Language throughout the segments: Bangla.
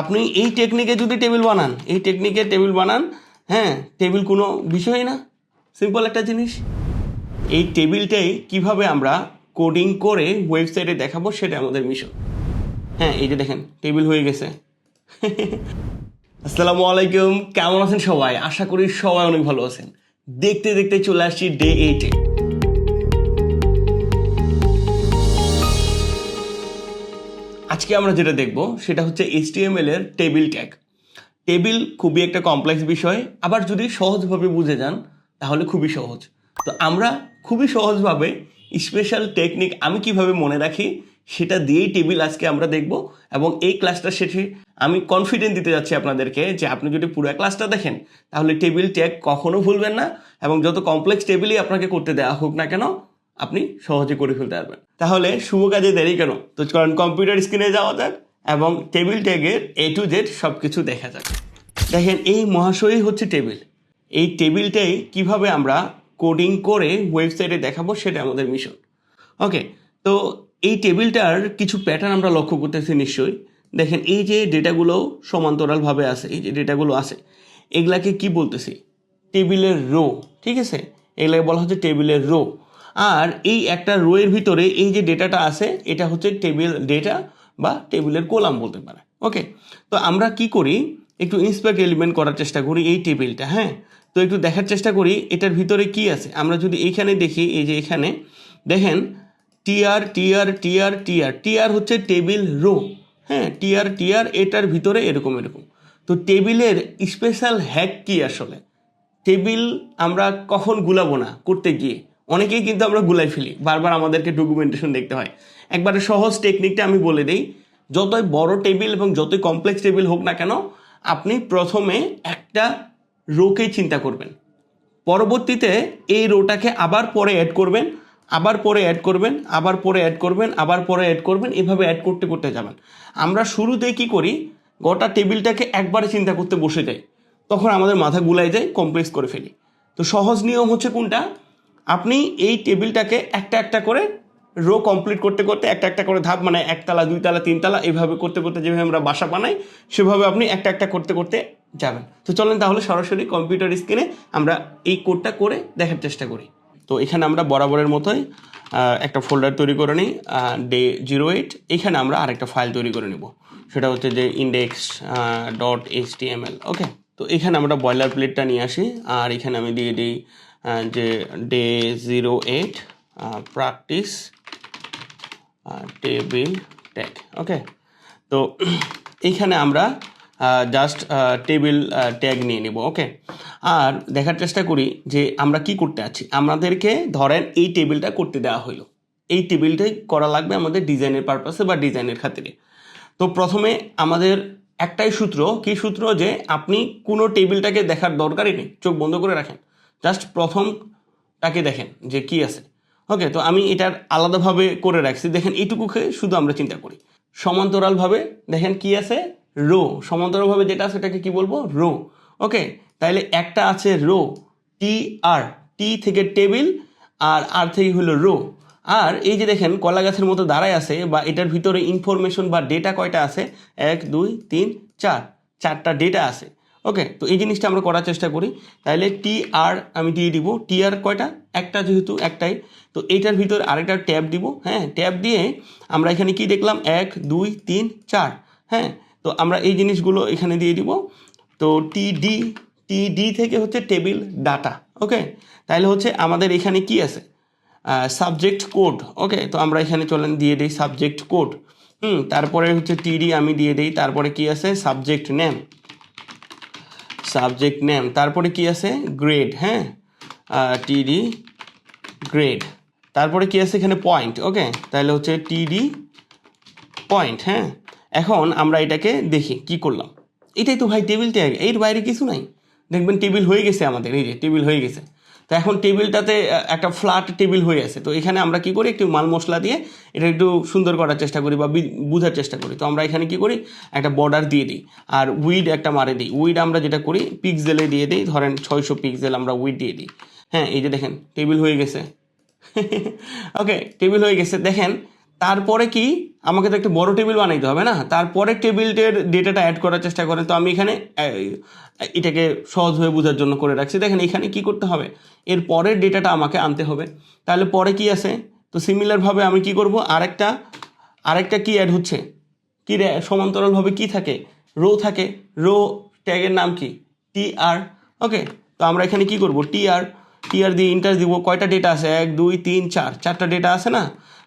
আপনি এই টেকনিকে যদি টেবিল বানান, এই টেকনিকে টেবিল বানান হ্যাঁ টেবিল কোনো বিষয়ই না। সিম্পল একটা জিনিস। এই টেবিলটাই কীভাবে আমরা কোডিং করে ওয়েবসাইটে দেখাবো সেটা আমাদের মিশন হ্যাঁ এই যে দেখেন টেবিল হয়ে গেছে। আসসালামু আলাইকুম, কেমন আছেন সবাই? আশা করি সবাই অনেক ভালো আছেন। দেখতে দেখতে চলে আসছি ডে এইটে আজকে আমরা যেটা দেখব সেটা হচ্ছে এইচটিএমএল এর টেবিল ট্যাগ টেবিল খুবই একটা কমপ্লেক্স বিষয়, আবার যদি সহজভাবে বুঝে যান, তাহলে খুবই সহজ। তো আমরা খুবই সহজভাবে স্পেশাল টেকনিক আমি কীভাবে মনে রাখি, সেটা দিয়েই টেবিল আজকে আমরা দেখব এবং এই ক্লাসটা শেষে আমি কনফিডেন্ট দিতে যাচ্ছি আপনাদেরকে যে আপনি যদি পুরো ক্লাসটা দেখেন, তাহলে টেবিল ট্যাগ কখনো ভুলবেন না এবং যত কমপ্লেক্স টেবিলই আপনাকে করতে দেওয়া হোক না কেন আপনি সহজে করে ফেলতে পারবেন। তাহলে শুভ কাজে দেরি কেন? তো কারণ কম্পিউটার স্ক্রিনে যাওয়া যাক এবং টেবিল ট্যাগের এ টু জেড সব কিছু দেখা যাক। দেখেন, এই মহাশয়ই হচ্ছে টেবিল এই টেবিলটাই কীভাবে আমরা কোডিং করে ওয়েবসাইটে দেখাবো সেটা আমাদের মিশন ওকে তো এই টেবিলটার কিছু প্যাটার্ন আমরা লক্ষ্য করতেছি নিশ্চয়ই। দেখেন, এই যে ডেটাগুলো সমান্তরালভাবে আছে, এই যে ডেটাগুলো আছে, এগুলাকে কি বলতেছি? টেবিলের রো ঠিক আছে? এগুলাকে বলা হচ্ছে টেবিলের রো আর এই একটা রোয়ের ভিতরে এই যে ডেটাটা আছে, এটা হচ্ছে টেবিল ডেটা বা টেবিলের কোলাম বলতে পারে। ওকে তো আমরা কি করি? একটু ইন্সপেক্ট এলিমেন্ট করার চেষ্টা করি এই টেবিলটা হ্যাঁ? তো একটু দেখার চেষ্টা করি এটার ভিতরে কি আছে। আমরা যদি এইখানে দেখি, এই যে এখানে, দেখেন T R T R T R T R T R হচ্ছে টেবিল রো হ্যাঁ? টিআর টিআর এটার ভিতরে এরকম এরকম। তো টেবিলের স্পেশাল হ্যাক কি আসলে? টেবিল আমরা কখন গুলাবো না করতে গিয়ে? অনেকেই কিন্তু আমরা গুলাই ফেলি, বারবার আমাদেরকে ডকুমেন্টেশন দেখতে হয়। একবারে সহজ টেকনিকটা আমি বলে দিই, যতই বড় টেবিল এবং যতই কমপ্লেক্স টেবিল হোক না কেন, আপনি প্রথমে একটা রোকেই চিন্তা করবেন। পরবর্তীতে এই রোটাকে আবার পরে অ্যাড করবেন, আবার পরে অ্যাড করবেন, আবার পরে অ্যাড করবেন, আবার পরে অ্যাড করবেন, এভাবে অ্যাড করতে করতে যাবেন। আমরা শুরুতেই কি করি, গোটা টেবিলটাকে একবারে চিন্তা করতে বসে যাই, তখন আমাদের মাথা গুলাই যায় কমপ্লেক্স করে ফেলি। তো সহজ নিয়ম হচ্ছে কোনটা? আপনি এই টেবিলটাকে একটা একটা করে রো কমপ্লিট করতে করতে, একটা একটা করে ধাপ মানে একতলা, দুইতলা, তিনতলা এইভাবে করতে করতে যেভাবে আমরা বাসা বানাই, সেভাবে আপনি একটা একটা করতে করতে যাবেন। তো চলেন তাহলে সরাসরি কম্পিউটার স্ক্রিনে আমরা এই কোডটা করে দেখার চেষ্টা করি। তো এখানে আমরা বরাবরের মতোই একটা ফোল্ডার তৈরি করে নিই ডে জিরো এইট এখানে আমরা আরেকটা ফাইল তৈরি করে নিব। সেটা হচ্ছে যে index dot H M L okay তো এখানে আমরা বয়লার প্লেটটা নিয়ে আসি, আর এখানে আমি দিয়ে দিই যে day zero eight practice table tag okay তো এইখানে আমরা জাস্ট টেবিল ট্যাগ নিয়ে নিব ওকে আর দেখার চেষ্টা করি যে আমরা কি করতে আছি। আমাদেরকে ধরেন এই টেবিলটা করতে দেওয়া হলো এই টেবিলটাই করা লাগবে আমাদের ডিজাইনের পারপাসে বা ডিজাইনের খাতিরে। তো প্রথমে আমাদের একটাই সূত্র, কি সূত্র? যে আপনি কোনো টেবিলটাকে দেখার দরকারই নেই। চোখ বন্ধ করে রাখেন। জাস্ট প্রথমটাকে দেখেন যে কি আছে। ওকে তো আমি এটার আলাদাভাবে করে রাখছি। দেখেন, এইটুকুকে শুধু আমরা চিন্তা করি। সমান্তরালভাবে দেখেন কি আছে? রো সমান্তরালভাবে যেটা আছে সেটাকে কি বলব? রো ওকে তাইলে একটা আছে রো টি আর টি থেকে টেবিল আর আর থেকে হলো রো আর এই যে দেখেন, কলা গাছের মতো দাঁড়ায় আছে বা এটার ভিতরে ইনফরমেশন বা ডেটা কয়টা আছে? এক, দুই, তিন, চার। চারটা ডেটা আছে। ওকে তো এই জিনিসটা আমরা করার চেষ্টা করি। তাহলে টি আর আমি দিয়ে দিব। টি আর কয়টা? একটা যেহেতু, একটাই। তো এইটার ভিতর আরেকটা ট্যাব দিব। হ্যাঁ ট্যাব দিয়ে আমরা এখানে কি দেখলাম? এক, দুই, তিন, চার। হ্যাঁ তো আমরা এই জিনিসগুলো এখানে দিয়ে দিব। তো টি ডি টি ডি থেকে হচ্ছে টেবিল ডাটা। ওকে তাহলে হচ্ছে আমাদের এখানে কি আছে? Subject code. ওকে তো আমরা এখানে চলেন, দিয়ে দিই সাবজেক্ট কোড। হুম, তারপরে হচ্ছে টিডি আমি দিয়ে দিই। তারপরে কি আছে? Subject name. সাবজেক্ট নেম তারপরে কি আছে? গ্রেড হ্যাঁ? টিডি গ্রেড তারপরে কি আছে এখানে? পয়েন্ট ওকে তাহলে হচ্ছে টিডি পয়েন্ট হ্যাঁ? এখন আমরা এটাকে দেখি, কি করলাম? এটাই তো ভাই টেবিলের বাইরে কিছু নাই। দেখবেন টেবিল হয়ে গেছে আমাদের, এই যে টেবিল হয়ে গেছে। তো এখন টেবিলটাতে একটা ফ্ল্যাট টেবিল হয়ে আছে। তো এখানে আমরা কি করি? একটু মাল মশলা দিয়ে এটা একটু সুন্দর করার চেষ্টা করি বা বুঝার চেষ্টা করি। তো আমরা এখানে কি করি? একটা বর্ডার দিয়ে দিই। আর উইড একটা মারে দিই। উইড আমরা যেটা করি পিক্সেলে দিয়ে দিই। ধরেন ছয়শো পিক্সেল আমরা উইড দিয়ে দিই। হ্যাঁ এই যে দেখেন টেবিল হয়ে গেছে। ওকে টেবিল হয়ে গেছে। দেখেন তারপরে কি? আমাকে তো একটা বড় টেবিল বানাইতে হবে না? তারপরে টেবিলটার ডেটাটা অ্যাড করার চেষ্টা করেন। তো আমি এখানে এটাকে সহজভাবে বোঝার জন্য করে রাখছি। দেখেন, এখানে কি করতে হবে? এর পরের ডেটাটা আমাকে আনতে হবে। তাহলে পরে কি আছে? তো সিমিলারভাবে আমি কি করব? আরেকটা আরেকটা কি অ্যাড হচ্ছে। কি সমান্তরালভাবে কি থাকে? রো থাকে। রো ট্যাগের নাম কি? টি আর ওকে তো আমরা এখানে কি করব? টি আর টি আর দিয়ে ইন্টার দিব। কয়টা ডেটা আছে? এক, দুই, তিন, চার। চারটা ডেটা আছে না?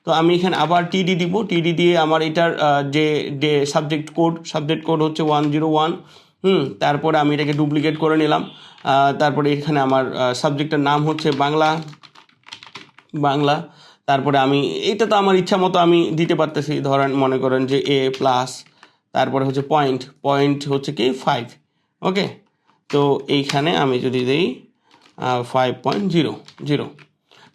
তো আমি এখানে আবার টিডি দিব। টিডি দিয়ে আমার এটার যে যে সাবজেক্ট কোড সাবজেক্ট কোড হচ্ছে ওয়ান জিরো ওয়ান হুম, তারপরে আমি এটাকে ডুপ্লিকেট করে নিলাম। তারপরে এখানে আমার সাবজেক্টের নাম হচ্ছে বাংলা বাংলা। তারপরে আমি এটা তো আমার ইচ্ছা মতো আমি দিতে পারতেছি। ধরেন, মনে করেন যে এ প্লাস তারপরে হচ্ছে পয়েন্ট পয়েন্ট হচ্ছে কি? ফাইভ ওকে তো এইখানে আমি যদি দিই ফাইভ পয়েন্ট জিরো জিরো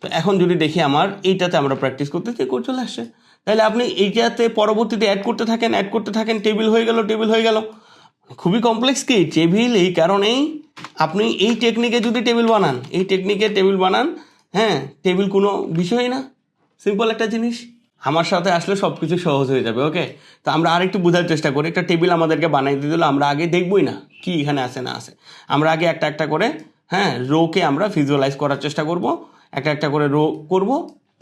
তো এখন যদি দেখি আমার, এইটাতে আমরা প্র্যাকটিস করতে করতেছি কোড চলে আসছে। তাহলে আপনি এইটাতে পরবর্তীতে অ্যাড করতে থাকেন অ্যাড করতে থাকেন টেবিল হয়ে গেল টেবিল হয়ে গেল। খুবই কমপ্লেক্স কি? টেবিল এই কারণেই আপনি এই টেকনিকে যদি টেবিল বানান, এই টেকনিকে টেবিল বানান হ্যাঁ টেবিল কোনো বিষয়ই না। সিম্পল একটা জিনিস। আমার সাথে আসলে সব কিছু সহজ হয়ে যাবে ওকে তো আমরা আরেকটু বোঝার চেষ্টা করি। একটা টেবিল আমাদেরকে বানাই দিয়ে দিল, আমরা আগে দেখবই না কি এখানে আছে, না আছে। আমরা আগে একটা একটা করে হ্যাঁ রোকে আমরা ভিজুয়ালাইজ করার চেষ্টা করব। একটা একটা করে রো করব।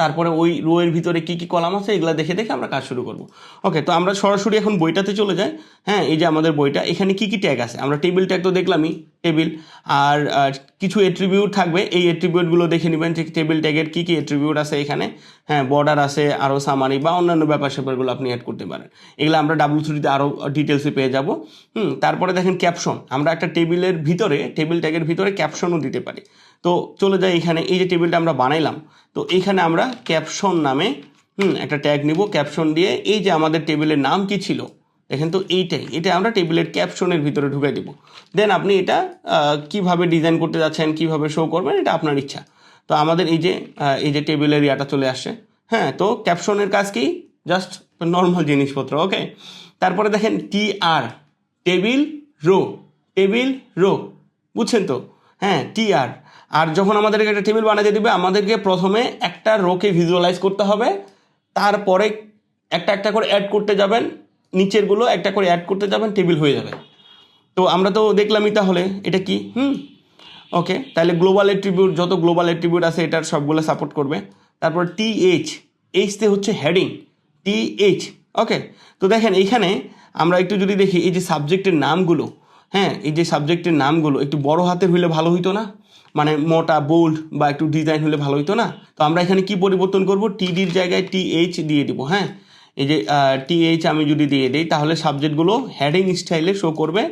তারপরে ওই রো এর ভিতরে কি কি কলাম আছে, এগুলো দেখে দেখে আমরা কাজ শুরু করব। ওকে তো আমরা সরাসরি এখন বইটাতে চলে যাই। হ্যাঁ এই যে আমাদের বইটা, এখানে কি কি ট্যাগ আছে? আমরা টেবিল ট্যাগ তো দেখলামই টেবিল আর কিছু এট্রিবিউট থাকবে, এই এট্রিবিউটগুলো দেখে নেবেন ঠিক টেবিল ট্যাগের কি কি এট্রিবিউট আছে এখানে। হ্যাঁ বর্ডার আছে আরও সামারি বা অন্যান্য ব্যাপার স্যাপারগুলো আপনি অ্যাড করতে পারেন। এগুলো আমরা ডাব্লু থ্রিতে আরও ডিটেলসে পেয়ে যাব। হুম, তারপরে দেখেন ক্যাপশন আমরা একটা টেবিলের ভিতরে টেবিল ট্যাগের ভিতরে ক্যাপশনও দিতে পারি। তো চলে যাই এখানে, এই যে টেবিলটা আমরা বানাইলাম, তো এইখানে আমরা ক্যাপশন নামে, হুম, একটা ট্যাগ নিব, ক্যাপশন দিয়ে এই যে আমাদের টেবিলের নাম কি ছিল, দেখেন তো এইটাই, এটা আমরা টেবিলের ক্যাপশনের ভিতরে ঢুকে দেবো। দেন আপনি এটা কীভাবে ডিজাইন করতে যাচ্ছেন, কীভাবে শো করবেন, এটা আপনার ইচ্ছা। তো আমাদের এই যে এই যে টেবিলের ইয়াটা চলে আসছে হ্যাঁ তো ক্যাপশনের কাজ কি? জাস্ট নর্মাল জিনিসপত্র ওকে তারপরে দেখেন T R table row table row, বুঝছেন তো? হ্যাঁ টি আর আর যখন আমাদেরকে একটা টেবিল বানাতে দিবে, আমাদেরকে প্রথমে একটা রোকে ভিজুয়ালাইজ করতে হবে। তারপরে একটা একটা করে অ্যাড করতে যাবেন নিচেরগুলো একটা করে অ্যাড করতে যাবেন টেবিল হয়ে যাবে। তো আমরা তো দেখলামই তাহলে, এটা কি? হুম। ওকে তাহলে গ্লোবাল এট্রিবিউট যত গ্লোবাল এট্রিবিউট আছে, এটার সবগুলো সাপোর্ট করবে। তারপর টি এইচ এইচতে হচ্ছে হেডিং টি এইচ ওকে তো দেখেন এইখানে আমরা একটু যদি দেখি, এই যে সাবজেক্টের নামগুলো হ্যাঁ এই যে সাবজেক্টের নামগুলো, একটু বড় হাতের হইলে ভালো হইতো না? মানে মোটা বোল্ড বা একটু ডিজাইন হলে ভালো হইতো না? তো আমরা এখানে কি পরিবর্তন করব? টিডির জায়গায় টি এইচ দিয়ে দিব হ্যাঁ? এই যে টি এইচ আমি যদি দিয়ে দিই, তাহলে সাবজেক্টগুলো হেডিং স্টাইলে শো করবে।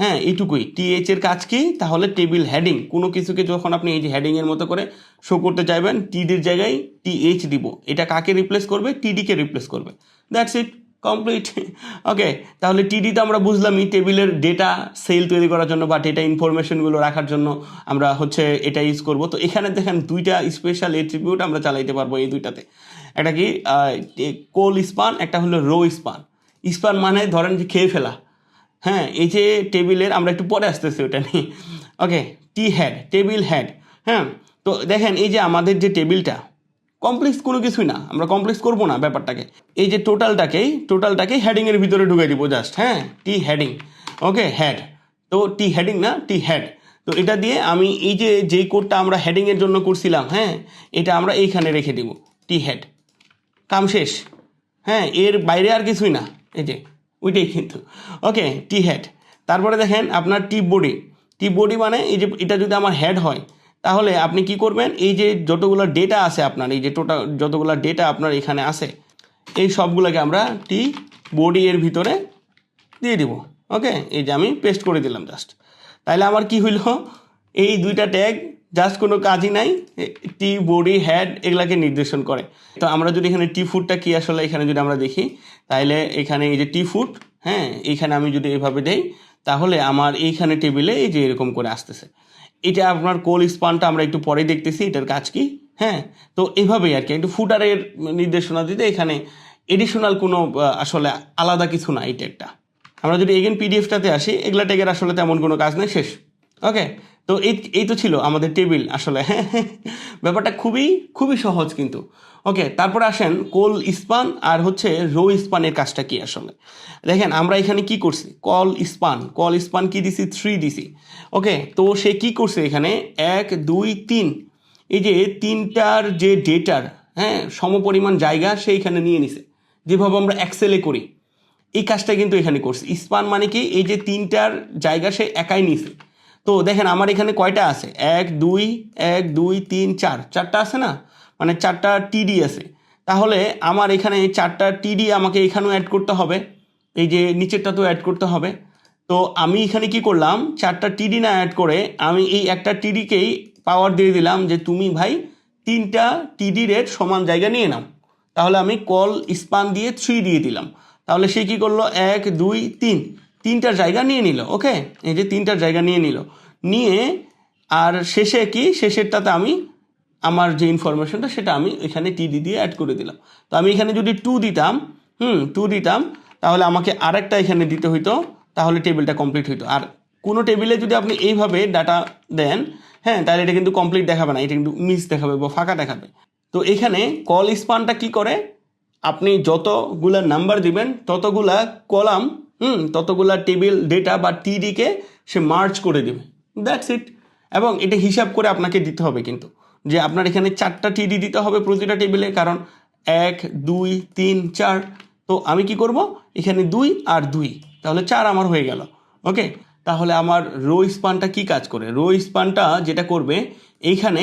হ্যাঁ এইটুকুই। টিএইচ এর কাজ কি? তাহলে টেবিল হেডিং কোনো কিছুকে যখন আপনি এই যে হেডিং এর মতো করে শো করতে চাইবেন টিডির জায়গায় টিএইচ দিব। এটা কাকে রিপ্লেস করবে? টিডিকে রিপ্লেস করবে। দ্যাটস ইট কমপ্লিট ওকে তাহলে টিডি তো আমরা বুঝলামই টেবিলের ডেটা সেল তৈরি করার জন্য বা ডেটা ইনফরমেশনগুলো রাখার জন্য আমরা হচ্ছে এটা ইউজ করব। তো এখানে দেখেন দুইটা স্পেশাল এট্রিবিউট আমরা চালাইতে পারব এই দুইটাতে। একটা কি কোল স্পান একটা হলো রো স্পান স্পান মানে ধরেন যে খেয়ে ফেলা। হ্যাঁ এই যে টেবিলের, আমরা একটু পরে আসতেছি ওটা নিয়ে। Okay T head table head হ্যাঁ তো দেখেন এই যে আমাদের যে টেবিলটা কমপ্লেক্স কোনো কিছুই না, আমরা কমপ্লেক্স করব না ব্যাপারটাকে। এই যে টোটালটাকেই টোটালটাকে হেডিংয়ের ভিতরে ঢুকে দিব জাস্ট হ্যাঁ? টি হেডিং ওকে হেড তো টি হেডিং না টি হেড তো এটা দিয়ে আমি এই যে, যেই কোডটা আমরা হেডিংয়ের জন্য করছিলাম হ্যাঁ? এটা আমরা এইখানে রেখে দিব টি হেড কাম শেষ হ্যাঁ? এর বাইরে আর কিছুই না, এই যে, ওইটাই কিন্তু ওকে টি হেড তারপরে দেখেন আপনার টি বডি টি বডি মানে এই যে, এটা যদি আমার হেড হয় তাহলে আপনি কি করবেন? এই যে যতগুলো ডেটা আছে আপনার, এই যে টোটাল যতগুলো ডেটা আপনার এখানে আছে, এই সবগুলোকে আমরা টি বডি এর ভিতরে দিয়ে দিব। ওকে এই যে আমি পেস্ট করে দিলাম জাস্ট তাহলে আমার কি হইল? এই দুইটা ট্যাগ জাস্ট কোনো কাজই নাই টি বডি হেড এগুলাকে নির্দেশন করে। তো আমরা যদি এখানে টি ফুডটা কি আসলে এখানে যদি আমরা দেখি তাহলে এখানে এই যে টি ফুড হ্যাঁ? এইখানে আমি যদি এভাবে দেই, তাহলে আমার এইখানে টেবিলে এই যে এরকম করে আসতেছে। এটা আপনার কোল স্পানটা আমরা একটু পরে দেখতেছি, এটার কাজ কি? হ্যাঁ তো এভাবেই আর কি, একটু ফুটারের নির্দেশনা দিতে এখানে এডিশনাল কোনো আসলে আলাদা কিছু না এটা একটা আমরা যদি এগেন পিডিএফটাতে আসি, এগুলা ট্যাগের আসলে তেমন কোনো কাজ নেই, শেষ। ওকে তো এই এই তো ছিল আমাদের টেবিল আসলে। ব্যাপারটা খুবই খুবই সহজ কিন্তু। ওকে তারপরে আসেন কোল ইস্পান আর হচ্ছে রো ইস্পানের কাজটা কি আসলে দেখেন, আমরা এখানে কি করছি? কল ইস্পান কল ইস্পান কি দিছি? থ্রি দিছি। ওকে তো সে কি করছে এখানে? এক, দুই, তিন। এই যে তিনটার যে ডেটার হ্যাঁ সমপরিমাণ জায়গা সে এখানে নিয়ে নিছে। যেভাবে আমরা এক্সেলে করি। এই কাজটা কিন্তু এখানে করছে। ইস্পান মানে কি? এই যে তিনটার জায়গা সে একাই নিছে। তো দেখেন, আমার এখানে কয়টা আছে? এক, দুই এক, দুই, তিন, চার। চারটা আছে না? মানে চারটা টিডি আছে। তাহলে আমার এখানে চারটা টিডি আমাকে এখানেও অ্যাড করতে হবে। এই যে নিচেরটা তো অ্যাড করতে হবে। তো আমি এখানে কি করলাম? চারটা টিডি না অ্যাড করে আমি এই একটা টিডিকেই পাওয়ার দিয়ে দিলাম যে তুমি ভাই তিনটা টিডি রেট সমান জায়গা নিয়ে নাও। তাহলে আমি কল স্পান দিয়ে থ্রি দিয়ে দিলাম। তাহলে সে কি করল? এক, দুই, তিন। তিনটার জায়গা নিয়ে নিল ওকে এই যে তিনটার জায়গা নিয়ে নিল। নিয়ে আর শেষে কি? শেষেরটাতে আমি আমার যে ইনফরমেশনটা সেটা আমি এখানে টিডি দিয়ে অ্যাড করে দিলাম। তো আমি এখানে যদি টু দিতাম, হুম টু দিতাম, তাহলে আমাকে আরেকটা এখানে দিতে হইতো, তাহলে টেবিলটা কমপ্লিট হইতো। আর কোনো টেবিলে যদি আপনি এইভাবে ডাটা দেন হ্যাঁ তাহলে এটা কিন্তু কমপ্লিট দেখাবে না, এটা কিন্তু মিস দেখাবে বা ফাঁকা দেখাবে। তো এখানে কল স্পানটা কি করে? আপনি যতগুলা নাম্বার দিবেন, ততগুলা কলাম হুম, ততগুলা টেবিল ডেটা বা টিডিকে সে মার্চ করে দেবে। দ্যাটস ইট এবং এটা হিসাব করে আপনাকে দিতে হবে কিন্তু। যে আপনার এখানে চারটা টিডি দিতে হবে প্রতিটা টেবিলে কারণ এক, দুই, তিন, চার। তো আমি কি করব? এখানে দুই আর দুই। তাহলে চার আমার হয়ে গেল। ওকে তাহলে আমার রো স্পানটা কি কাজ করে? রো স্পানটা যেটা করবে, এইখানে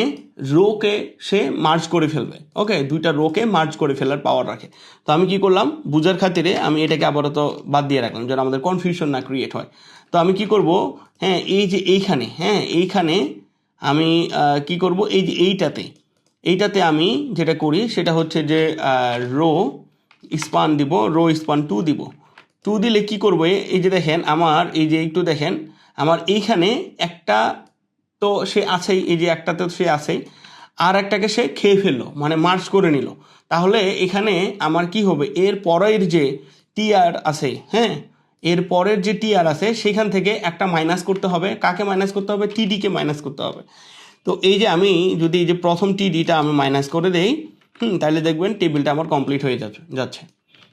রোকে সে মার্জ করে ফেলবে। ওকে দুইটা রোকে মার্জ করে ফেলার পাওয়ার রাখে। তো আমি কি করলাম? বুঝার খাতিরে আমি এটাকে আপাতত বাদ দিয়ে রাখলাম, যেন আমাদের কনফিউশন না ক্রিয়েট হয়। তো আমি কি করব? হ্যাঁ এই যে এইখানে হ্যাঁ এইখানে আমি কি করব? এই যে এইটাতে এইটাতে আমি যেটা করি সেটা হচ্ছে যে রো স্পান দিব, রো স্পান টু দিব। টু দিলে কি করবে? এই যে দেখেন আমার, এই যে একটু দেখেন, আমার এইখানে একটা তো সে আছেই, এই যে একটা তো সে আছেই, আর একটাকে সে খেয়ে ফেলল মানে মার্চ করে নিল। তাহলে এখানে আমার কি হবে? এর পরের যে টিআর আছে হ্যাঁ এর পরের যে টি আর আছে, সেখান থেকে একটা মাইনাস করতে হবে। কাকে মাইনাস করতে হবে? টিডিকে মাইনাস করতে হবে। তো এই যে আমি যদি এই যে প্রথম টিডিটা আমি মাইনাস করে দেই, হুম, তাহলে দেখবেন টেবিলটা আমার কমপ্লিট হয়ে যাচ্ছে যাচ্ছে।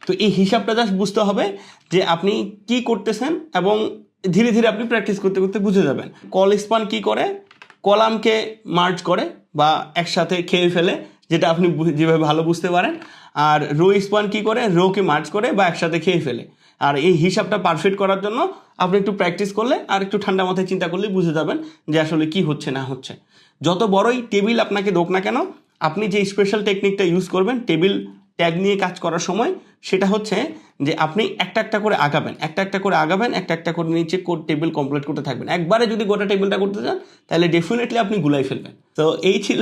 তো এই হিসাবটা জাস্ট বুঝতে হবে যে আপনি কি করতেছেন এবং ধীরে ধীরে আপনি প্র্যাকটিস করতে করতে বুঝে যাবেন। কল স্পান কি করে? কলামকে মার্চ করে বা একসাথে খেয়ে ফেলে, যেটা আপনি যেভাবে ভালো বুঝতে পারেন। আর রো স্পান কি করে? রোকে মার্চ করে বা একসাথে খেয়ে ফেলে। আর এই হিসাবটা পারফেক্ট করার জন্য আপনি একটু প্র্যাকটিস করলে আর একটু ঠান্ডা মাথায় চিন্তা করলে বুঝে যাবেন যে আসলে কি হচ্ছে, না হচ্ছে। যত বড়ই টেবিল আপনাকে দোক না কেন, আপনি যে স্পেশাল টেকনিকটা ইউজ করবেন টেবিল ট্যাগ নিয়ে কাজ করার সময়, সেটা হচ্ছে যে আপনি একটা একটা করে আগাবেন, একটা একটা করে আগাবেন, একটা একটা করে নিচে টেবিল কমপ্লিট করতে থাকবেন। একবারে যদি গোটা টেবিলটা করতে চান, তাহলে ডেফিনেটলি আপনি গুলাই ফেলবেন। তো এই ছিল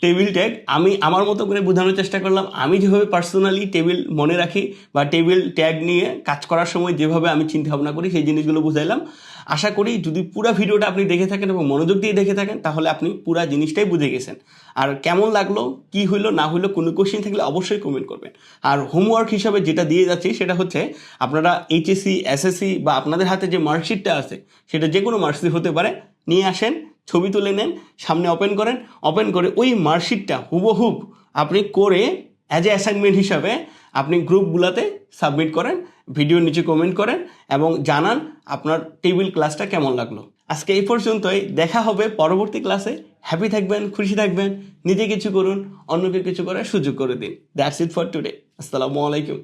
টেবিল ট্যাগ আমি আমার মতো করে বোঝানোর চেষ্টা করলাম। আমি যেভাবে পার্সোনালি টেবিল মনে রাখি বা টেবিল ট্যাগ নিয়ে কাজ করার সময় যেভাবে আমি চিন্তা ভাবনা করি, সেই জিনিসগুলো বুঝাইলাম। আশা করি যদি পুরো ভিডিওটা আপনি দেখে থাকেন এবং মনোযোগ দিয়ে দেখে থাকেন, তাহলে আপনি পুরো জিনিসটাই বুঝে গেছেন। আর কেমন লাগল, কি হইল, না হইল, কোনো কোশ্চেন থাকলে অবশ্যই কমেন্ট করবেন। আর হোমওয়ার্ক হিসাবে যেটা দিয়ে যাচ্ছি সেটা হচ্ছে, আপনারা এইচএসসি এসএসসি বা আপনাদের হাতে যে মার্কশিটটা আছে, সেটা যে কোনো মার্কশিট হতে পারে, নিয়ে আসেন, ছবি তুলে নেন, সামনে ওপেন করেন ওপেন করে ওই মার্কশিটটা হুবহুব আপনি করে অ্যাজ এ অ্যাসাইনমেন্ট হিসাবে আপনি গ্রুপগুলোতে সাবমিট করেন ভিডিও নিচে কমেন্ট করেন এবং জানান আপনার টেবিল ক্লাসটা কেমন লাগল। আজকে এই পর্যন্তই, দেখা হবে পরবর্তী ক্লাসে হ্যাপি থাকবেন, খুশি থাকবেন, নিজে কিছু করুন অন্যকে কিছু করার সুযোগ করে দিন। দ্যাটস ইট ফর টুডে আসসালামু আলাইকুম।